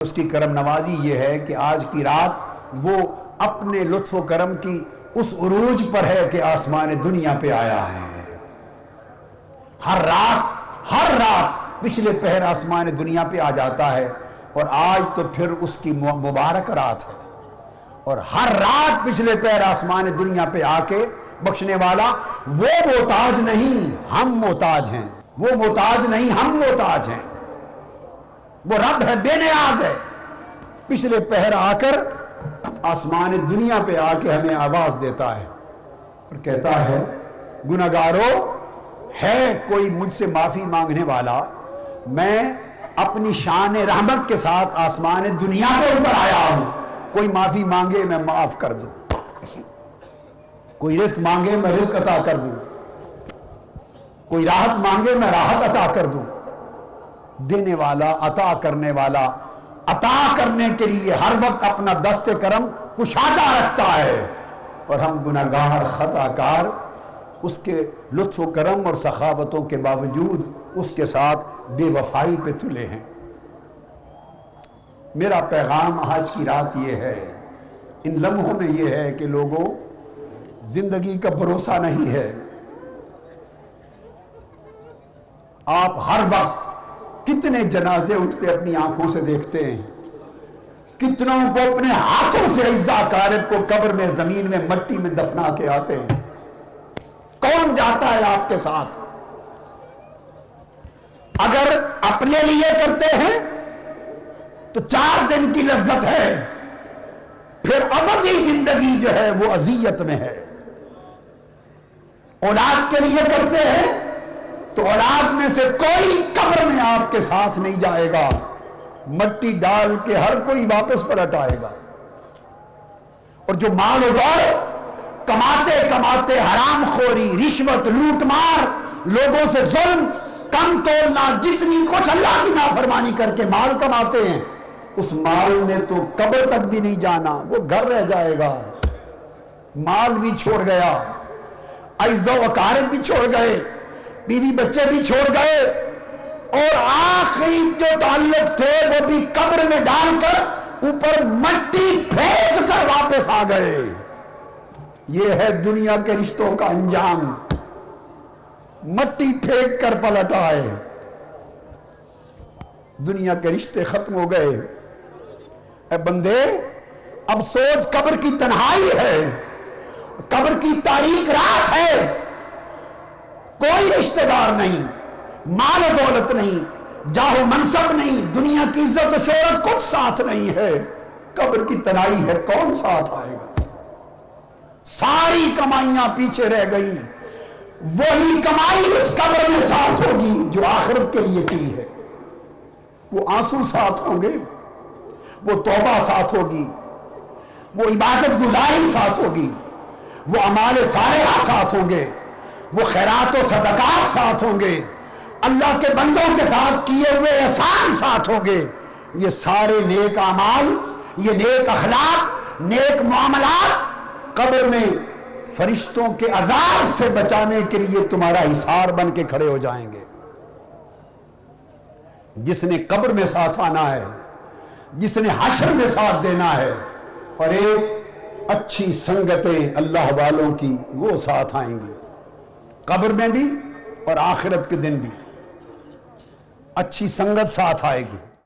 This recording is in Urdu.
اس کی کرم نوازی یہ ہے کہ آج کی رات وہ اپنے لطف و کرم کی اس عروج پر ہے کہ آسمان دنیا پہ آیا ہے۔ ہر رات ہر رات پچھلے پہر آسمان دنیا پہ آ جاتا ہے اور آج تو پھر اس کی مبارک رات ہے۔ اور ہر رات پچھلے پہر آسمان دنیا پہ آ کے بخشنے والا وہ محتاج نہیں، ہم محتاج ہیں۔ وہ محتاج نہیں، ہم محتاج ہیں۔ وہ رب ہے بے نیاز ہے۔ پچھلے پہر آ کر آسمان دنیا پہ آ کے ہمیں آواز دیتا ہے اور کہتا ہے گناگارو ہے کوئی مجھ سے معافی مانگنے والا؟ میں اپنی شان رحمت کے ساتھ آسمان دنیا پہ اتر آیا ہوں۔ کوئی معافی مانگے، میں معاف کر دوں۔ کوئی رزق مانگے، میں رزق عطا کر دوں۔ کوئی راحت مانگے، میں راحت عطا کر دوں۔ دینے والا، عطا کرنے والا۔ عطا کرنے کے لیے ہر وقت اپنا دست کرم کشادہ رکھتا ہے۔ اور ہم گناہگار خطا کار اس کے لطف و کرم اور سخاوتوں کے باوجود اس کے ساتھ بے وفائی پہ تلے ہیں۔ میرا پیغام آج کی رات یہ ہے۔ ان لمحوں میں یہ ہے کہ لوگوں، زندگی کا بھروسہ نہیں ہے۔ آپ ہر وقت کتنے جنازے اٹھتے اپنی آنکھوں سے دیکھتے ہیں؟ کتنوں کو اپنے ہاتھوں سے عزا کارب کو قبر میں، زمین میں، مٹی میں دفنا کے آتے ہیں؟ کون جاتا ہے آپ کے ساتھ؟ اگر اپنے لیے کرتے ہیں، تو چار دن کی لذت ہے۔ پھر ابدی زندگی جو ہے، وہ اذیت میں ہے۔ اولاد کے لیے کرتے ہیں تو اولاد میں سے کوئی قبر میں آپ کے ساتھ نہیں جائے گا۔ مٹی ڈال کے ہر کوئی واپس پلٹ آئے گا۔ اور جو مال و کماتے کماتے حرام خوری، رشوت، لوٹ مار، لوگوں سے ظلم، کم تولنا، جتنی کچھ اللہ کی نافرمانی کر کے مال کماتے ہیں، اس مال نے تو قبر تک بھی نہیں جانا، وہ گھر رہ جائے گا۔ مال بھی چھوڑ گیا۔ عزو وقارب بھی چھوڑ گئے۔ بیوی بچے بھی چھوڑ گئے اور آخری جو تعلق تھے وہ بھی قبر میں ڈال کر اوپر مٹی پھینک کر واپس آ گئے۔ یہ ہے دنیا کے رشتوں کا انجام۔ مٹی پھینک کر پلٹ آئے۔ دنیا کے رشتے ختم ہو گئے۔ اے بندے، اب سوچ قبر کی تنہائی ہے۔ قبر کی تاریخ رات ہے۔ کوئی رشتہ دار نہیں، مال و دولت نہیں جاہو منصب نہیں، دنیا کی عزت و شہرت کچھ ساتھ نہیں ہے۔ قبر کی تنائی ہے، کون ساتھ آئے گا؟ ساری کمائیاں پیچھے رہ گئی۔ وہی کمائی اس قبر میں ساتھ ہوگی جو آخرت کے لیے کی ہے۔ وہ آنسو ساتھ ہوں گے، وہ توبہ ساتھ ہوگی، وہ عبادت گزاری ساتھ ہوگی، وہ امال سارے ساتھ ہوں گے۔ وہ خیرات و صدقات ساتھ ہوں گے۔ اللہ کے بندوں کے ساتھ کیے ہوئے احسان ساتھ ہوں گے۔ یہ سارے نیک اعمال، یہ نیک اخلاق، نیک معاملات قبر میں فرشتوں کے عذاب سے بچانے کے لیے تمہارا حصار بن کے کھڑے ہو جائیں گے۔ جس نے قبر میں ساتھ آنا ہے، جس نے حشر میں ساتھ دینا ہے، اور ایک اچھی سنگتیں اللہ والوں کی وہ ساتھ آئیں گے۔ قبر میں بھی اور آخرت کے دن بھی۔ اچھی سنگت ساتھ آئے گی۔